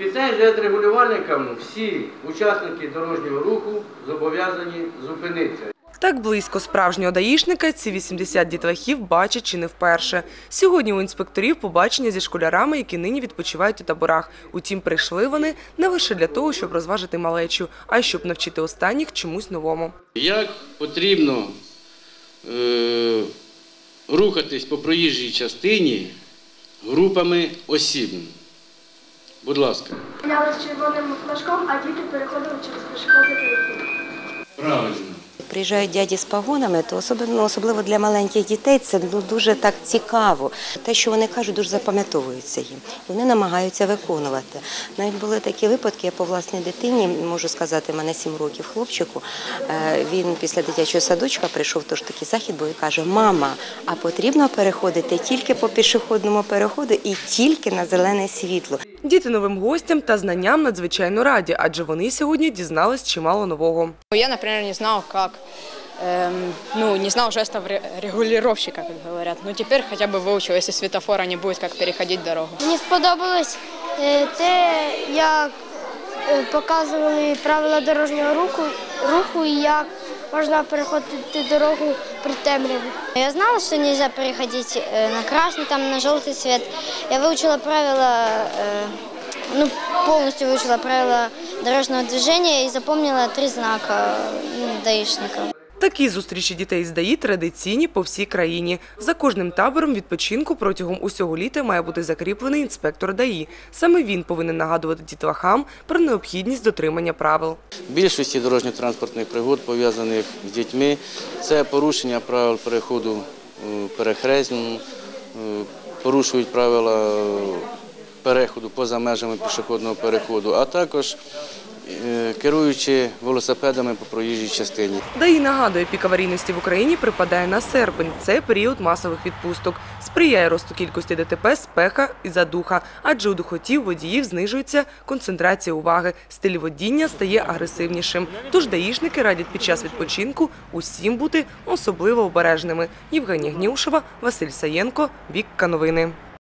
Спеціальним регулювальникам всі учасники дорожнього руху зобов'язані зупинитися. Так близько справжнього даїшника ці 80 дітлахів бачать чи не вперше. Сьогодні у інспекторів побачення зі школярами, які нині відпочивають у таборах. Утім, прийшли вони не лише для того, щоб розважити малечу, а й щоб навчити останніх чомусь новому. Як потрібно е, рухатись по проїжджій частині групами осіб? Будь ласка. Гуляли з червоним флажком, а діти переходили через пішохідний перехід. Правильно. Приїжджають дяді з погонами, то особливо, особливо для маленьких дітей це ну, дуже так цікаво. Те, що вони кажуть, дуже запам'ятовується їм. Вони намагаються виконувати. Навіть були такі випадки, я по власній дитині можу сказати, мене 7 років хлопчику. е, Він після дитячого садочка прийшов, тож такий захід був і каже: Мама, а потрібно переходити тільки по пішохідному переходу і тільки на зелене світло. Діти новим гостям та знанням надзвичайно раді, адже вони сьогодні дізнались чимало нового. Я, например, не знал, как, эм, ну, не знал жестов ре- регулировщика, как говорят. Но теперь хотя бы выучил, если светофора не будет, как переходить дорогу. Мені сподобалось е, те, як е, показували правила дорожнього руху, руху і як можна переходити дорогу при темряві. Я знала, что нельзя переходить э, на красный, там, на желтый свет. Я выучила правила, э, ну, полностью выучила правила дорожного движения и запомнила три знака ну, даишника. Такі зустрічі дітей з ДАІ традиційні по всій країні. За кожним табором відпочинку протягом усього літа має бути закріплений інспектор ДАІ. Саме він повинен нагадувати дітлахам про необхідність дотримання правил. Більшості дорожньо-транспортних пригод, пов'язаних з дітьми, це порушення правил переходу е, перехресному, е, порушують правила е, переходу поза межами пішохідного переходу, а також керуючи велосипедами по проїжджій частині. ДАІ нагадує, пік аварійності в Україні припадає на серпень. Це період масових відпусток. Сприяє росту кількості ДТП, спеха і задуха, адже у духотів водіїв знижується концентрація уваги, стиль водіння стає агресивнішим. Тож даїшники радять під час відпочинку усім бути особливо обережними. Євгенія Гнівшева, Василь Саєнко, Вікка Новини.